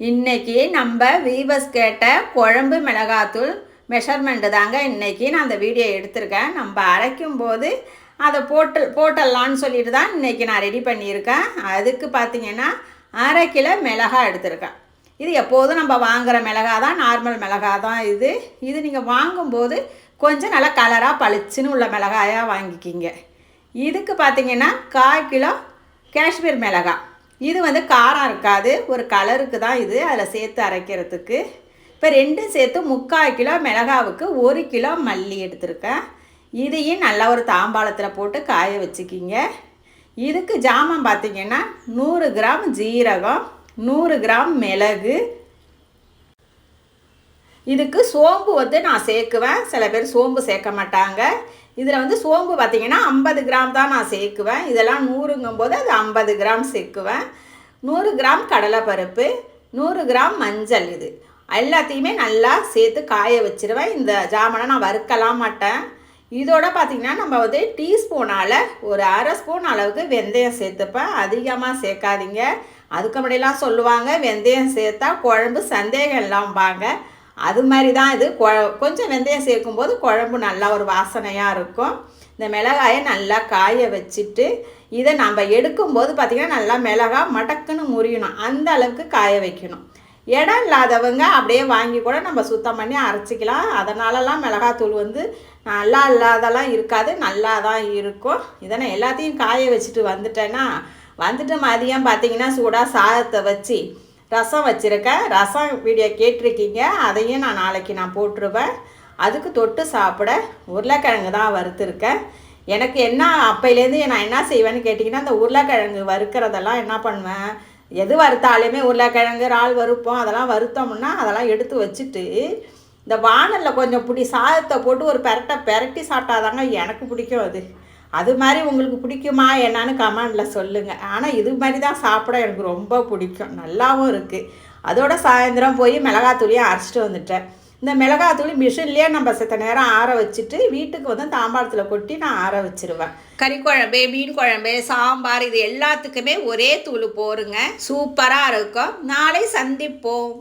இன்னைக்கு நம்ம வீவர்ஸ் கேட்ட குழம்பு மிளகாத்தூள் மெஷர்மெண்ட்டு தாங்க இன்றைக்கி நான் அந்த வீடியோ எடுத்திருக்கேன். நம்ம அரைக்கும் போது அதை போட்டு போட்டலான்னு சொல்லிட்டு தான் இன்னைக்கு நான் ரெடி பண்ணியிருக்கேன். அதுக்கு பார்த்தீங்கன்னா அரை கிலோ மிளகா எடுத்திருக்கேன். இது எப்போதும் நம்ம வாங்குகிற மிளகா தான் நார்மல் மிளகா தான் இது. இது நீங்கள் வாங்கும்போது கொஞ்சம் நல்லா கலராக பளிச்சுன்னு உள்ள மிளகாயாக வாங்கிக்கிங்க. இதுக்கு பார்த்தீங்கன்னா கால் கிலோ காஷ்மீர் மிளகாய். இது வந்து காரம் இருக்காது. ஒரு கலருக்கு தான் இது. அதில் சேர்த்து அரைக்கிறதுக்கு. இப்போ ரெண்டும் சேர்த்து முக்கால் கிலோ மிளகாவுக்கு ஒரு கிலோ மல்லி எடுத்திருக்கேன். இதையும் நல்லா ஒரு தாம்பாளத்தில் போட்டு காய வச்சுக்கிங்க. இதுக்கு ஜாமான் பார்த்திங்கன்னா நூறு கிராம் ஜீரகம் நூறு கிராம் மிளகு. இதுக்கு சோம்பு வந்து நான் சேர்க்குவேன். சில பேர் சோம்பு சேர்க்க மாட்டாங்க. இதில் வந்து சோம்பு பார்த்தீங்கன்னா ஐம்பது கிராம் தான் நான் சேர்க்குவேன். இதெல்லாம் நூறுங்கும் போது அது ஐம்பது கிராம் சேர்க்குவேன். நூறு கிராம் கடலைப்பருப்பு நூறு கிராம் மஞ்சள் இது. எல்லாத்தையுமே நல்லா சேர்த்து காய வச்சிருவேன். இந்த ஜாமனை நான் வறுக்கலாம் மாட்டேன். இதோட பார்த்திங்கன்னா நம்ம வந்து டீஸ்பூனால் ஒரு அரை ஸ்பூன் அளவுக்கு வெந்தயம் சேர்த்துப்பேன். அதிகமாக சேர்க்காதீங்க. அதுக்கு முன்னாடிலாம் சொல்லுவாங்க வெந்தயம் சேர்த்தா குழம்பு சந்தேகம் இல்லாம்பாங்க அது மாதிரி தான் இது. கொ கொஞ்சம் வெந்தயம் சேர்க்கும்போது குழம்பு நல்லா ஒரு வாசனையாக இருக்கும். இந்த மிளகாயை நல்லா காய வச்சுட்டு இதை நம்ம எடுக்கும்போது பார்த்திங்கன்னா நல்லா மிளகாய் மடக்குன்னு முறியணும். அந்த அளவுக்கு காய வைக்கணும். இடம் இல்லாதவங்க அப்படியே வாங்கி கூட நம்ம சுத்தம் பண்ணி அரைச்சிக்கலாம். அதனாலலாம் மிளகாத்தூள் வந்து நல்லா இல்லாதெல்லாம் இருக்காது. நல்லா தான் இருக்கும். இதை நான் எல்லாத்தையும் காய வச்சுட்டு வந்துட்டேன்னா வந்துட்டு மதியம் பார்த்தீங்கன்னா சூடாக சாதத்தை வச்சு ரசம் வச்சுருக்கேன். ரசம் வீடியோ கேட்டிருக்கீங்க. அதையும் நான் நாளைக்கு நான் போட்டுருவேன். அதுக்கு தொட்டு சாப்பிட உருளைக்கிழங்கு தான் வறுத்துருக்கேன். எனக்கு என்ன அப்பையிலேருந்து நான் என்ன செய்வேன்னு கேட்டிங்கன்னா அந்த உருளைக்கிழங்கு வறுக்கிறதெல்லாம் என்ன பண்ணுவேன்? எது வறுத்தாலுமே உருளைக்கிழங்கு இறால் வறுப்போம். அதெல்லாம் வறுத்தோம்னா அதெல்லாம் எடுத்து வச்சுட்டு இந்த வானலில் கொஞ்சம் பிடி சாதத்தை போட்டு ஒரு பெரட்டை பெரட்டி சாப்பிட்டாதாங்க எனக்கு பிடிக்கும் அது. அது மாதிரி உங்களுக்கு பிடிக்குமா என்னன்னு கமெண்டில் சொல்லுங்கள் ஆனால் இது மாதிரி தான் சாப்பிட எனக்கு ரொம்ப பிடிக்கும். நல்லாவும் இருக்குது அதோட சாயந்தரம் போய் மிளகாத்தூளியும் அரைச்சிட்டு வந்துட்டேன். இந்த மிளகாத்தூளி மிஷின்லேயே நம்ம செத்த நேரம் ஆற வச்சுட்டு வீட்டுக்கு வந்து தாம்பாளத்தில் கொட்டி நான் ஆற வச்சிருவேன். கறி குழம்பு மீன் குழம்பு சாம்பார் இது எல்லாத்துக்குமே ஒரே தூள் போருங்க. சூப்பராக இருக்கும். நாளை சந்திப்போம்.